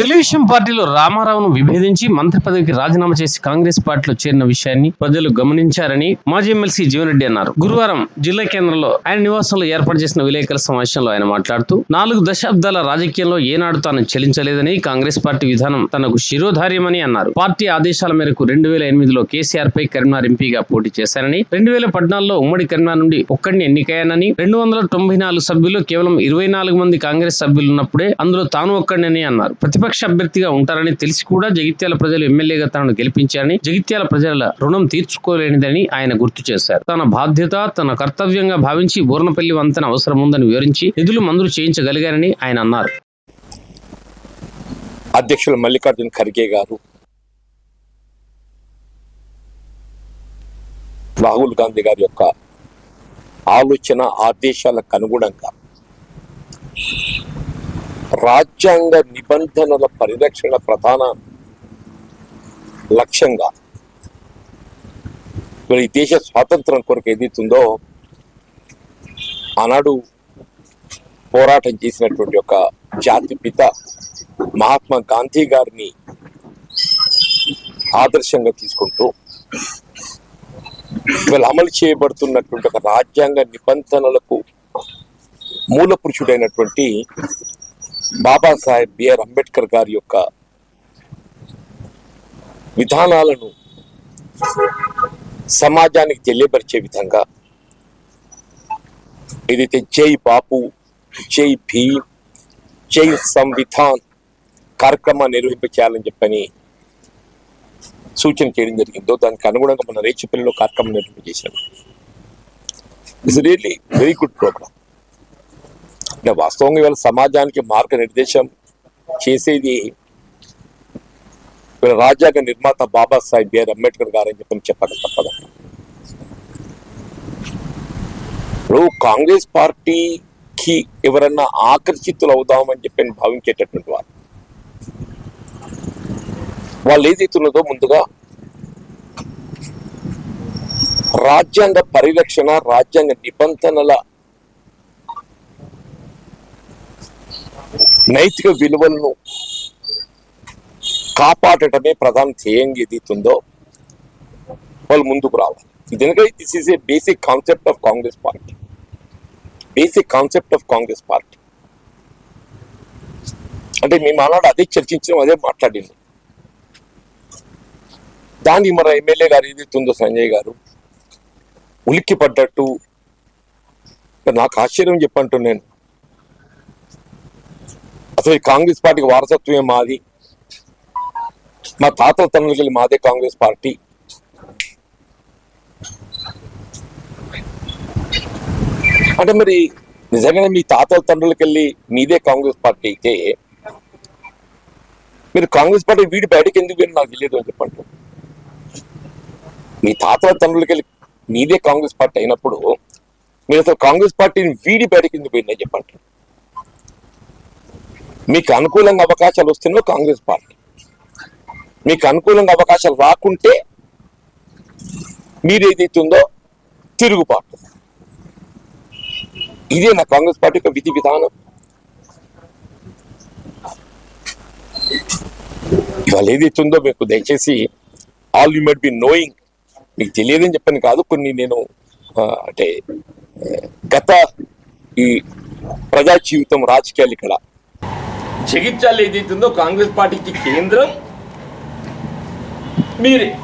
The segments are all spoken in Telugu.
తెలుగుదేశం పార్టీలో రామారావును విభేదించి మంత్రి పదవికి రాజీనామా చేసి కాంగ్రెస్ పార్టీలో చేరిన విషయాన్ని ప్రజలు గమనించారని మాజీ ఎమ్మెల్సీ జీవన్రెడ్డి అన్నారు. గురువారం జిల్లా కేంద్రంలో ఆయన నివాసంలో ఏర్పాటు చేసిన విలేకరుల సమావేశంలో ఆయన మాట్లాడుతూ నాలుగు దశాబ్దాల రాజకీయంలో ఏనాడు తాను చెల్లించలేదని కాంగ్రెస్ పార్టీ విధానం తనకు శిరోధార్యమని అన్నారు. పార్టీ ఆదేశాల మేరకు రెండు వేల ఎనిమిదిలో కేసీఆర్ పై కరీంనగర్ ఎంపీగా పోటీ చేశారని రెండు వేల పద్నాలుగులో ఉమ్మడి కరీంనగర్ నుండి ఒక్కడిని ఎన్నికయ్యానని రెండు వందల తొంభై నాలుగు సభ్యులు కేవలం ఇరవై నాలుగు మంది కాంగ్రెస్ సభ్యులు ఉన్నప్పుడే అందులో తాను ఒక్కడినని అన్నారు. ప్రతిపక్ష అభ్యర్థిగా ఉంటారని తెలిసి కూడా జగిత్యాల ప్రజలు ఎమ్మెల్యేగా తనను గెలిపించారని జగిత్యాల ప్రజల రుణం తీర్చుకోలేనిదని ఆయన గుర్తు చేశారు. తన బాధ్యత తన కర్తవ్యంగా భావించి బూర్నపల్లి వంతెన అవసరం ఉందని వివరించి నిధులు మందులు చేయించగలిగారని ఆయన అన్నారు. అధ్యక్షులు మల్లికార్జున ఖర్గే గారు రాహుల్ గాంధీ గారి యొక్క ఆలోచన ఆదేశాలకు అనుగుణంగా రాజ్యాంగ నిబంధనల పరిరక్షణ ప్రధాన లక్ష్యంగా మరి ఈ దేశ స్వాతంత్రం కొరకు ఏదైతుందో ఆనాడు పోరాటం చేసినటువంటి ఒక జాతి పిత మహాత్మా గాంధీ గారిని ఆదర్శంగా తీసుకుంటూ ఇవాళ అమలు చేయబడుతున్నటువంటి ఒక రాజ్యాంగ నిబంధనలకు మూల పురుషుడైనటువంటి బాబాసాహెబ్ బిఆర్ అంబేద్కర్ గారి యొక్క విధానాలను సమాజానికి తెలియపరిచే విధంగా ఏదైతే జై బాపు జై భీమ్ జై సంవిధాన్ కార్యక్రమాన్ని నిర్వహింప చేయాలని చెప్పని సూచన చేయడం జరిగిందో దానికి అనుగుణంగా మన రేచిపల్లిలో కార్యక్రమం నిర్వహింప చేశాం it's really very good programme అంటే వాస్తవంగా ఇవాళ సమాజానికి మార్గనిర్దేశం చేసేది రాజ్యాంగ నిర్మాత బాబాసాహెబ్ బిఆర్ అంబేద్కర్ గారు అని చెప్పని చెప్పక తప్పదు? ఇప్పుడు కాంగ్రెస్ పార్టీకి ఎవరన్నా ఆకర్షితులు అవుదామని చెప్పి భావించేటటువంటి వారు వాళ్ళు ఏదైతున్నదో ముందుగా రాజ్యాంగ పరిరక్షణ రాజ్యాంగ నిబంధనల నైతిక విలువలను కాపాడటమే ప్రధాన ధ్యేయంగా ఎదుగుతుందో వాళ్ళు ముందుకు రావాలి. ఎందుకంటే this is a basic concept of Congress party basic concept of Congress party అంటే మేము ఆనాడు అదే చర్చించడం అదే మాట్లాడింది దాన్ని మన ఎమ్మెల్యే గారు ఏదైతుందో సంజయ్ గారు ఉలిక్కి పడ్డట్టు నాకు ఆశ్చర్యం చెప్పంటున్నాను నేను అసలు ఈ కాంగ్రెస్ పార్టీకి వారసత్వమే మాది. మా తాతల తండ్రులకి మాదే కాంగ్రెస్ పార్టీ. అంటే మరి నిజంగానే మీ తాతల తండ్రులకి వెళ్ళి మీదే కాంగ్రెస్ పార్టీ అయితే మీరు కాంగ్రెస్ పార్టీ వీడి బయటకు ఎందుకు వెళ్ళి నాకు తెలియదు అని చెప్పండి. మీ తాతల తండ్రులకి వెళ్ళి మీదే కాంగ్రెస్ పార్టీ అయినప్పుడు మీరు అసలు కాంగ్రెస్ పార్టీని వీడి బయటకు ఎందుకు పోయిందని చెప్పండి. మీకు అనుకూలంగా అవకాశాలు వస్తున్నా కాంగ్రెస్ పార్టీ. మీకు అనుకూలంగా అవకాశాలు రాకుంటే మీరు ఏదైతుందో తిరుగుబాటు. ఇదే నా కాంగ్రెస్ పార్టీ యొక్క విధి విధానం. ఇవాళ ఏదైతుందో మీకు దయచేసి all you might be knowing మీకు తెలియదని చెప్పని కాదు కొన్ని నేను అంటే గత ఈ ప్రజా జీవితం రాజకీయాలు ఇక్కడ జగిత్యాల ఏదైతుందో కాంగ్రెస్ పార్టీకి కేంద్రం మీరే.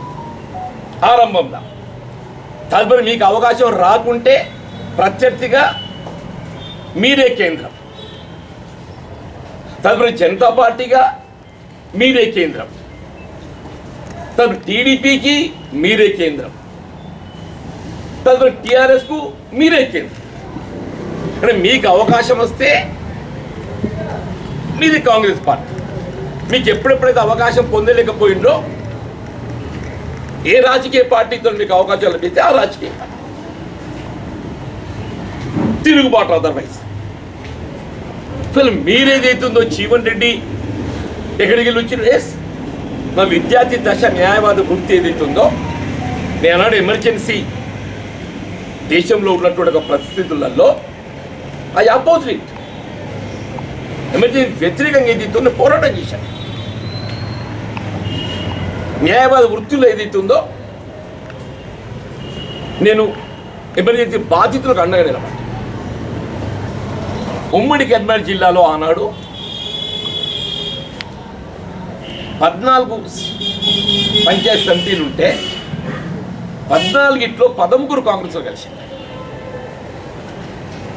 ఆరంభంలో. తదుపరి మీకు అవకాశం రాకుంటే ప్రత్యర్థిగా మీరే కేంద్రం. తదుపరి జనతా పార్టీగా మీరే కేంద్రం. తదుపరి టీడీపీకి మీరే కేంద్రం. తదుపరి టీఆర్ఎస్కు మీరే కేంద్రం. అంటే మీకు అవకాశం వస్తే మీది కాంగ్రెస్ పార్టీ. మీకు ఎప్పుడెప్పుడైతే అవకాశం పొందలేకపోయిందో ఏ రాజకీయ పార్టీతో మీకు అవకాశం లభిస్తే ఆ రాజకీయ పార్టీ. తిరుగుబాటు అదర్వైజ్. అసలు మీరేదైతుందో జీవన్ రెడ్డి ఎక్కడికి వెళ్ళి వచ్చిన ఎస్. మా విద్యార్థి దశ న్యాయవాద వృత్తి ఏదైతుందో నేనాడు ఎమర్జెన్సీ. దేశంలో ఉన్నటువంటి ఒక పరిస్థితులలో ఐ అపోజ్ ఎమర్జెన్సీ వ్యతిరేకంగా ఏదైతుందో పోరాటం చేశాను న్యాయవాద వృత్తిలో ఏదైతే ఉందో నేను ఎమర్జెన్సీ బాధితులకు అండగా నిలబడి ఉమ్మడి కర్నూలు జిల్లాలో ఆనాడు పద్నాలుగు పంచాయతీ సమితిలు ఉంటే పద్నాలుగిట్లో పదముగురు కాంగ్రెస్లో కలిసింది.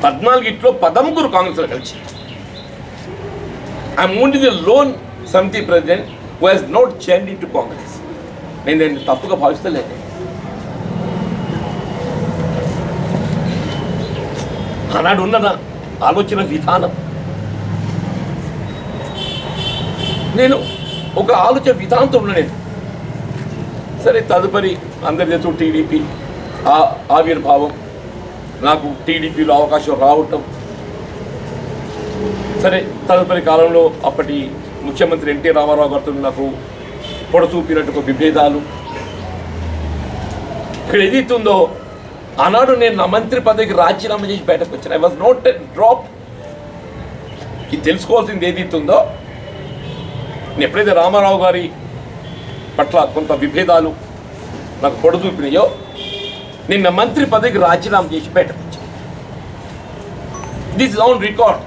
పద్నాలుగిట్లో పదముగురు కాంగ్రెస్లో కలిసింది. ఐఎమ్ ఓన్లీ ది లోన్ సమితి president who has not change to Congress నేను నేను తప్పుగా భావిస్తలేదు ఆనాడు ఉన్నదా? ఆలోచన విధానం. నేను ఒక ఆలోచన విధానంతో ఉన్నా నేను. సరే తదుపరి అందరి చేస్తూ టీడీపీ ఆ ఆవిర్భావం. నాకు టీడీపీలో అవకాశం రావటం సరే తదుపరి కాలంలో అప్పటి ముఖ్యమంత్రి ఎన్టీ రామారావు గారితో నాకు పొడచూపినట్టు ఒక విభేదాలు. ఇక్కడ ఏదైతుందో ఆనాడు నేను నా మంత్రి పదవికి రాజీనామా చేసి బయటకు వచ్చాను ఐ వాజ్ నోట్ డ్రాప్ ఇది తెలుసుకోవాల్సింది ఏదైతుందో నేను ఎప్పుడైతే రామారావు గారి పట్ల కొంత విభేదాలు నాకు పొడచూపినాయో నేను నా మంత్రి పదవికి రాజీనామా చేసి బయటకు వచ్చాను. దిస్ ఆన్ రికార్డ్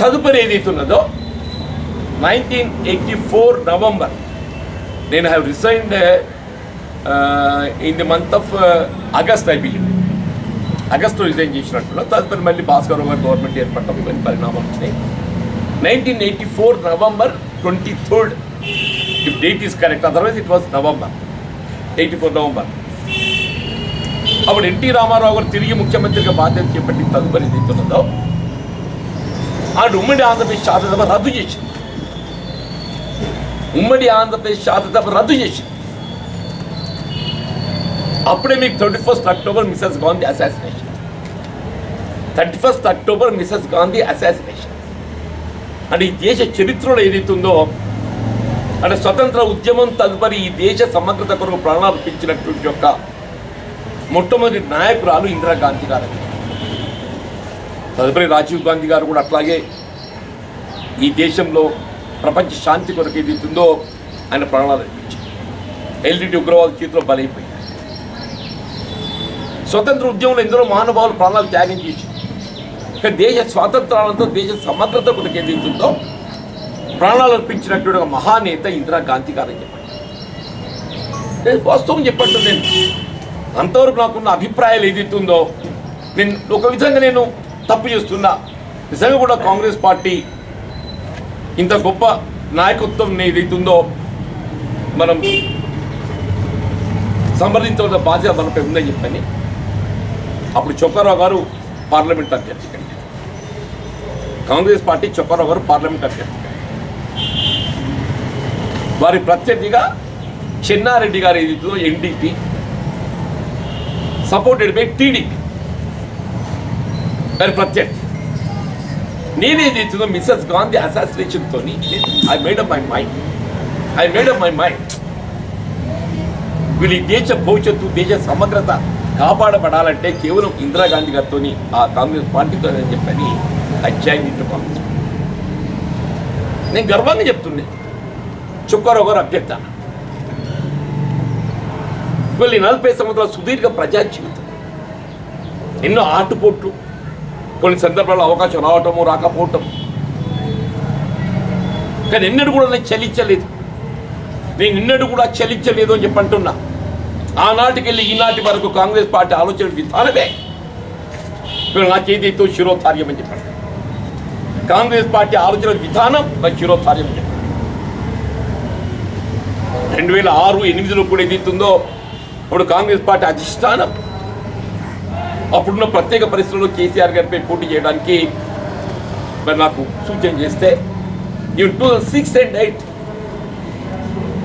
తదుపరి ఏదైతున్నదో నైన్టీన్ ఎయిటీ ఫోర్ నవంబర్ నేను have resigned in the month of August I believe resign చేసినట్టున్నా తదుపరి మళ్ళీ భాస్కర్ గారు గవర్నమెంట్ ఏర్పడటం ఇవన్నీ పరిణామాలు వచ్చినాయి. Nineteen eighty four November twenty third if date is correct otherwise it was November eighty four November అప్పుడు ఎన్టీ రామారావు గారు తిరిగి ముఖ్యమంత్రిగా బాధ్యత చేపట్టి తదుపరి దిగుతున్నదో ఆ ఉమ్మడి ఆంధ్రప్రదేశ్ శాసనసభ రద్దు చేసింది ఉమ్మడి ఆంధ్రప్రదేశ్ శాసనసభ రద్దు చేసింది అప్పుడే మీకు thirty first October Mrs Gandhi assassination thirty first October Mrs Gandhi assassination అంటే ఈ దేశ చరిత్రలో ఏదైతుందో అంటే స్వతంత్ర ఉద్యమం తదుపరి ఈ దేశ సమగ్రత కొరకు ప్రాణార్పించినటువంటి యొక్క మొట్టమొదటి నాయకురాలు ఇందిరాగాంధీ గారు. తదుపరి రాజీవ్ గాంధీ గారు కూడా అట్లాగే ఈ దేశంలో ప్రపంచ శాంతి కొరకు ఏదైతుందో ఆయన ప్రాణాలు అర్పించారు ఎల్డిటి ఉగ్రవాద చేతిలో బలైపోయింది. స్వతంత్ర ఉద్యమంలో ఎందరో మహానుభావులు ప్రాణాలు త్యాగం చేసి దేశ స్వాతంత్రాలతో దేశ సమగ్రత కొరకు ఏదైతుందో ప్రాణాలు అర్పించినటువంటి ఒక మహానేత ఇందిరాగాంధీ గారు అని చెప్పండి. నేను వాస్తవం చెప్పట్టు నేను. అంతవరకు నాకున్న అభిప్రాయాలు ఏదైతుందో నేను ఒక విధంగా నేను తప్పు చేస్తున్నా నిజంగా కూడా కాంగ్రెస్ పార్టీ ఇంత గొప్ప నాయకత్వం ఏదైతుందో మనం సంప్రదించవలసిన బాధ్యత మనపై ఉందని చెప్పని అప్పుడు చొక్కారావు గారు పార్లమెంట్ అభ్యర్థి కాంగ్రెస్ పార్టీ చొక్కారావు గారు పార్లమెంట్ అభ్యర్థి వారి ప్రత్యర్థిగా చెన్నారెడ్డి గారు ఏదైతుందో ఎన్డీపీ సపోర్టెడ్ బై టీడీపీ. వారి ప్రత్యర్థి నేనేదైతుందో Mrs Gandhi అసాసినేషన్తో I made up my mind I made up my mind వీళ్ళు దేశ భవిష్యత్తు దేశ సమగ్రత కాపాడబడాలంటే కేవలం ఇందిరాగాంధీ గారితో ఆ కాంగ్రెస్ పార్టీతో అని చెప్పని అధ్యాయం కాంగ్రెస్ నేను గర్వంగా చెప్తుండే చుక్కారావు గారు అభ్యర్థ వీళ్ళు నలభై సంవత్సరాల సుదీర్ఘ ప్రజా జీవితం ఎన్నో ఆటుపోట్లు కొన్ని సందర్భాల్లో అవకాశం రావటము రాకపోవటం కానీ నిన్నటి కూడా నేను చలించలేదు నేను నిన్నటి కూడా చలించలేదు అని చెప్పి అంటున్నా. ఆనాటికెళ్ళి ఈనాటి వరకు కాంగ్రెస్ పార్టీ ఆలోచన విధానమే ఇప్పుడు నా చేతితో శిరోధార్యం అని చెప్పాడు కాంగ్రెస్ పార్టీ ఆలోచన విధానం నా శిరోధార్యం అని చెప్పాడు రెండు వేల ఆరు ఎనిమిదిలో కూడా ఏదైతుందో అప్పుడు కాంగ్రెస్ పార్టీ అధిష్టానం అప్పుడున్న ప్రత్యేక పరిస్థితుల్లో కేసీఆర్ గారిపై పోటీ చేయడానికి మరి నాకు సూచన చేస్తే in two six and eight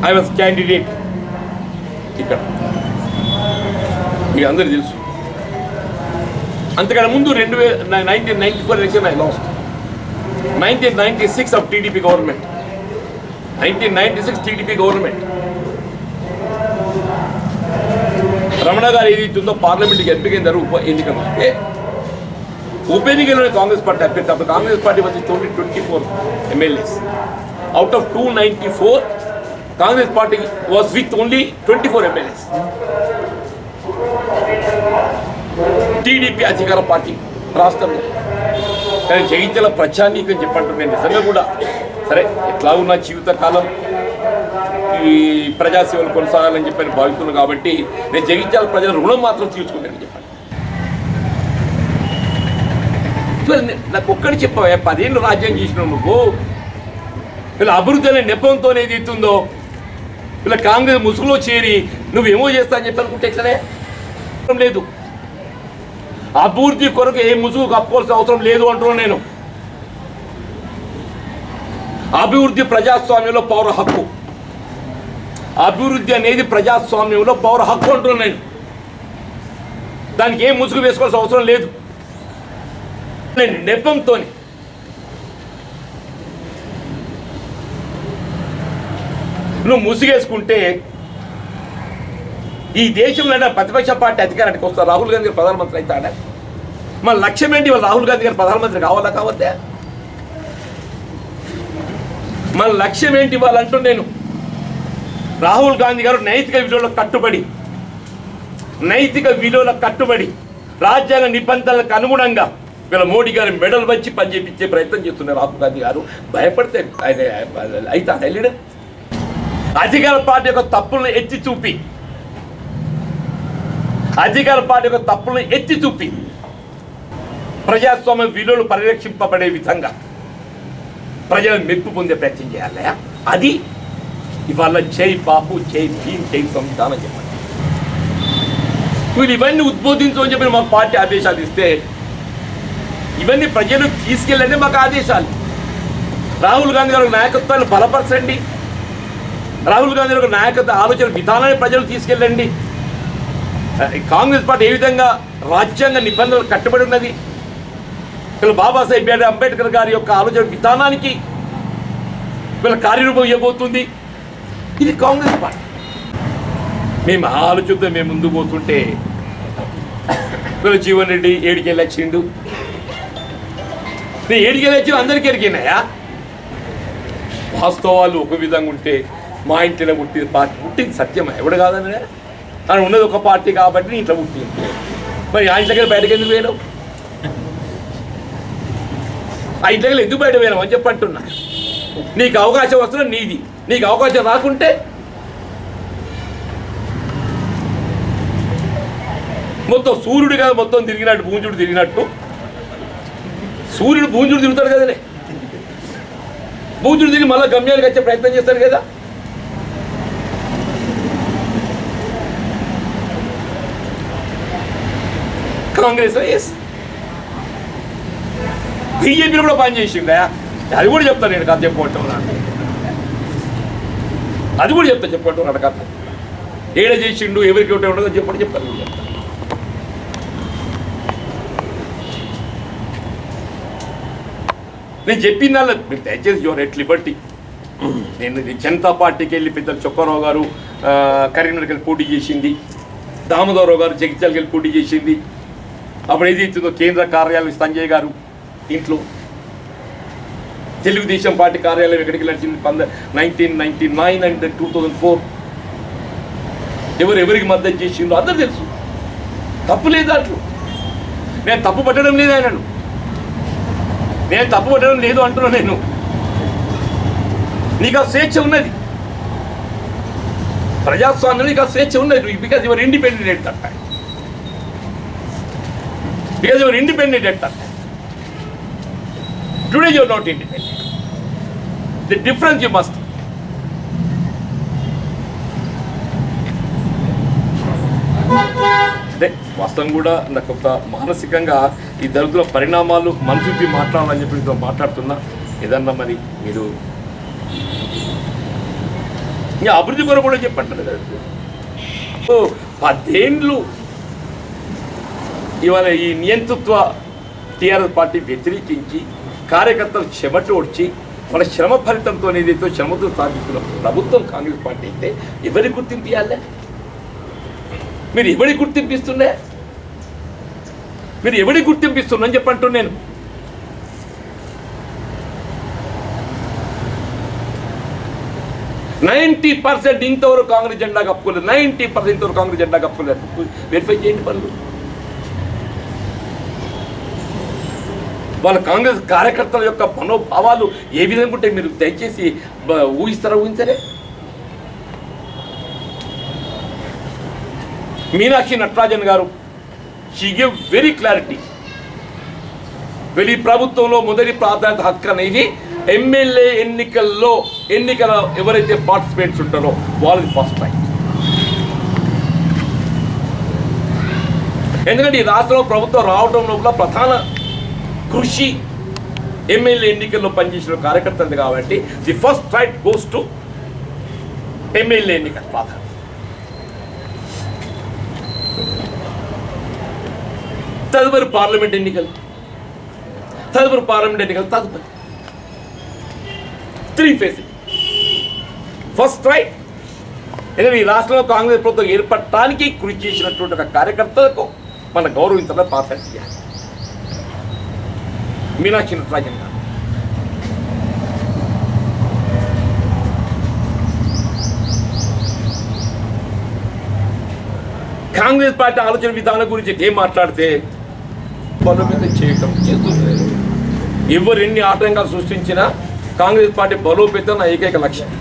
I was candidate ఇక్కడ. మీకు అందరూ తెలుసు. అంతకన్నా ముందు రెండు వేల nineteen ninety four election I lost nineteen ninety six of TDP government nineteen ninety six TDP government Ramana గారు ఏదైతే ఉందో పార్లమెంట్కి ఎంపికైన తర్వాత ఉప ఎన్నికలు వస్తే ఉప ఎన్నికలోనే కాంగ్రెస్ పార్టీ అభ్యర్థి. అప్పుడు కాంగ్రెస్ పార్టీ వచ్చి twenty twenty four MLAs out of two ninety four Congress party was with only twenty four MLAs TDP అధికార పార్టీ రాష్ట్రంలో. కానీ జగిత్యాల ప్రజానీకం చెప్పంటారు నేను నిజంగా కూడా సరే ఎట్లా ఉన్న జీవితకాలం. ఈ ప్రజాసేవలు కొనసాగాలని చెప్పని భావిస్తున్నాను కాబట్టి నేను జగిత్యాల ప్రజల రుణం మాత్రం తీర్చుకుంటానని చెప్పండి నాకు ఒక్కటి చెప్పవే పదేళ్ళు రాజ్యం చేసినావు నువ్వు? వీళ్ళ అభివృద్ధి అనే నెపంతో ఏది ఇస్తుందో వీళ్ళ కాంగ్రెస్ ముసుగులో చేరి నువ్వేమో చేస్తా అని చెప్పి అనుకుంటే ఎట్లనే? లేదు. అభివృద్ధి కొరకు ఏ ముసుగు కప్పుకోవాల్సిన అవసరం లేదు అంటున్నాను నేను. అభివృద్ధి ప్రజాస్వామ్యంలో పౌర హక్కు. అభివృద్ధి అనేది ప్రజాస్వామ్యంలో పౌర హక్కు అంటున్నాను నేను. దానికి ఏం ముసుగు వేసుకోవాల్సిన అవసరం లేదు. నేను నువ్వు ముసుగేసుకుంటే ఈ దేశంలో ప్రతిపక్ష పార్టీ అధికారానికి వస్తారు రాహుల్ గాంధీ గారు ప్రధానమంత్రి అవుతాడా? మన లక్ష్యం ఏంటి? రాహుల్ గాంధీ గారు ప్రధానమంత్రి కావాలా కావద్దా మన లక్ష్యం ఏంటి ఇవాళ అంటూ నేను. రాహుల్ గాంధీ గారు నైతిక విలువలకు కట్టుబడి నైతిక విలువలకు కట్టుబడి రాజ్యాంగ నిబంధనలకు అనుగుణంగా వీళ్ళ మోడీ గారి మెడల్ వచ్చి పనిచేపించే ప్రయత్నం చేస్తున్నారు రాహుల్ గాంధీ గారు. భయపడితే ఆయన అయితే లీడర్. అధికార పార్టీ యొక్క తప్పులను ఎత్తి చూపి అధికార పార్టీ యొక్క తప్పులను ఎత్తి చూపి ప్రజాస్వామ్య విలువలు పరిరక్షింపబడే విధంగా ప్రజలను మెప్పు పొందే ప్రయత్నం చేయాలి. అది ఇవాళ జై బాపు జై భీమ్ జై సంవిధానం చెప్పండి. వీళ్ళు ఇవన్నీ ఉద్బోధించమని చెప్పి మాకు పార్టీ ఆదేశాలు ఇస్తే ఇవన్నీ ప్రజలు తీసుకెళ్ళండి మాకు ఆదేశాలు. రాహుల్ గాంధీ గారి నాయకత్వాన్ని బలపరచండి. రాహుల్ గాంధీ గారి నాయకత్వ ఆలోచన విధానాన్ని ప్రజలు తీసుకెళ్ళండి. కాంగ్రెస్ పార్టీ ఏ విధంగా రాజ్యాంగ నిబంధనలు కట్టుబడి ఉన్నది? వీళ్ళు బాబాసాహెబ్ బిఆర్ అంబేద్కర్ గారి యొక్క ఆలోచన విధానానికి వీళ్ళ కార్యరూపం ఇవ్వబోతుంది. ఇది కాంగ్రెస్ పార్టీ. మేము ఆ ఆలోచనతో మేము ముందు పోతుంటే జీవన్ రెడ్డి ఏడికెళ్ళి వచ్చిండు నేను ఏడికెళ్ళి వచ్చి అందరికీ ఎరిగినాయా? వాస్తవాలు ఒక విధంగా ఉంటే మా ఇంట్లో పుట్టింది పార్టీ. పుట్టింది సత్యమా? ఎవడు కాదని అని ఉన్నది ఒక పార్టీ కాబట్టి నేను ఇంట్లో పుట్టింది. మరి ఆ ఇంట్లోకి బయటకు ఎందుకు పోయినావు? ఆ ఇంట్లోకి ఎందుకు బయట పోయినావు అని చెప్పంటున్నా. నీకు అవకాశం వస్తున్నా నీది. నీకు అవకాశం రాకుంటే మొత్తం సూర్యుడు కాదు మొత్తం తిరిగినట్టు భూంజుడు తిరిగినట్టు. సూర్యుడు భూంజుడు తిరుగుతాడు కదనే. భూంజుడు తిరిగి మళ్ళీ గమ్యానికి వచ్చే ప్రయత్నం చేస్తాడు కదా. కాంగ్రెస్ ఎస్ బీజేపీలో కూడా పనిచేసిందా అది కూడా చెప్తాను నేను కథ చెప్పుకుంటాను. అది కూడా చెప్తాను చెప్పుకుంటాను అక్కడ కథ. ఏడ చేసిండు ఎవరికి ఒకటి ఉండదో చెప్పండి చెప్తాను నేను చెప్తాను. నేను చెప్పిన మీరు దయచేసి యువర్ ఎట్ లిబర్టీ నేను జనతా పార్టీకి వెళ్ళి పెద్దలు చొక్కారావు గారు కరీంనగర్కి వెళ్ళి పోటీ చేసింది. దామోదరరావు గారు జగిత్యాలకి వెళ్ళి పోటీ చేసింది. అప్పుడు ఏది ఇచ్చిందో కేంద్ర కార్యాలయం సంజయ్ గారు ఇంట్లో. తెలుగుదేశం పార్టీ కార్యాలయం ఎక్కడికి నడిచింది? పంద nineteen ninety nine and two thousand four ఎవరు ఎవరికి మద్దతు చేసిందో అందరు తెలుసు. తప్పు లేదు దాంట్లో. నేను తప్పు పట్టడం లేదు ఆయనను. నేను తప్పు పట్టడం లేదు అంటున్నా నేను. నీకు ఆ స్వేచ్ఛ ఉన్నది. ప్రజాస్వామ్యం నీకు ఆ స్వేచ్ఛ ఉన్నది. Because your independent at that time because your independent at that time today your not independent the difference you must అదే వాస్తవం కూడా నాకు ఒక మానసికంగా ఈ జరుగుతున్న పరిణామాలు మనసుకి మాట్లాడాలని చెప్పి మీతో మాట్లాడుతున్నా. ఏదన్నా మరి మీరు ఇంకా అభివృద్ధి కొరకు కూడా చెప్పట్లేదు కదా పదేండ్లు ఇవాళ ఈ నియంతృత్వ టీఆర్ఎస్ పార్టీ వ్యతిరేకించి కార్యకర్తలు చెమటోడ్చి మన శ్రమ ఫలితంతో ఏదైతే శ్రమతో సాధిస్తున్న ప్రభుత్వం కాంగ్రెస్ పార్టీ అయితే ఎవరి గుర్తింపు ఇవ్వాలి? మీరు ఎవరి గుర్తింపిస్తుండే మీరు ఎవరి గుర్తింపిస్తున్నా అని చెప్పంటూ నేను. నైంటీ పర్సెంట్ ఇంతవరకు కాంగ్రెస్ జెండా కప్పుకోలేదు నైంటీ పర్సెంట్ ఇంతవరకు కాంగ్రెస్ జెండా కప్పుకోలేదు వెరిఫై చేయండి పనులు. వాళ్ళ కాంగ్రెస్ కార్యకర్తల యొక్క మనోభావాలు ఏ విధంగా ఉంటే మీరు దయచేసి ఊహిస్తారా ఊహించరే? మీనాక్షి నటరాజన్ గారు షీ గివ్ వెరీ క్లారిటీ వెళ్ళి ప్రభుత్వంలో మొదటి ప్రాధాన్యత హక్కు అనేది ఎమ్మెల్యే ఎన్నికల్లో ఎన్నికల ఎవరైతే పార్టిసిపేట్స్ ఉంటారో వాళ్ళది ఫస్ట్ రైట్ ఎందుకంటే ఈ రాష్ట్రంలో ప్రభుత్వం రావడం లోపల ప్రధాన కృషి ఎమ్మెల్యే ఎన్నికల్లో పనిచేసిన కార్యకర్తలు కాబట్టి the first right goes to MLA ఎన్నిక. ప్రాధాన్యత తదుపరి పార్లమెంట్ ఎన్నికలు. తదుపరి పార్లమెంట్ ఎన్నికలు తదుపరి. త్రీ ఫేజ్ ఫస్ట్ రైట్ ఎందుకంటే ఈ రాష్ట్రంలో కాంగ్రెస్ ప్రభుత్వం ఏర్పడటానికి కృషి చేసినటువంటి ఒక కార్యకర్తలకు మన గౌరవించాలని పాత్ర చేయాలి మీనాక్షి నటరాజన్ గారు కాంగ్రెస్ పార్టీ ఆలోచన విధానం గురించి ఏం మాట్లాడితే బలోపేతం చేయటం చేస్తుంది ఎవరు ఎన్ని ఆటంకాలు సృష్టించినా కాంగ్రెస్ పార్టీ బలోపేతం నా ఏకైక లక్ష్యం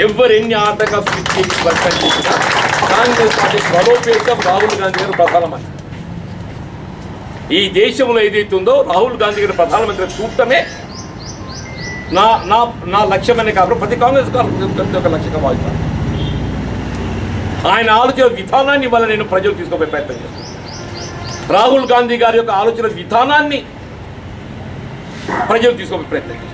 ఎవరు ఎన్ని ఆటంకాలు సృష్టించి కాంగ్రెస్ పార్టీ బలోపేతం రాహుల్ గాంధీ గారు ప్రధానమంత్రి ఈ దేశంలో ఏదైతే ఉందో రాహుల్ గాంధీ గారు ప్రధానమంత్రి చూడటమే నా నా నా లక్ష్యమనే కాబట్టి ప్రతి కాంగ్రెస్ కార్యకర్త యొక్క లక్ష్యంగా భావిస్తాను ఆయన ఆలోచన విధానాన్ని వల్ల నేను ప్రజలు తీసుకోవే ప్రయత్నం చేస్తాను రాహుల్ గాంధీ గారి యొక్క ఆలోచన విధానాన్ని ప్రజలు తీసుకోవే ప్రయత్నం చేస్తాను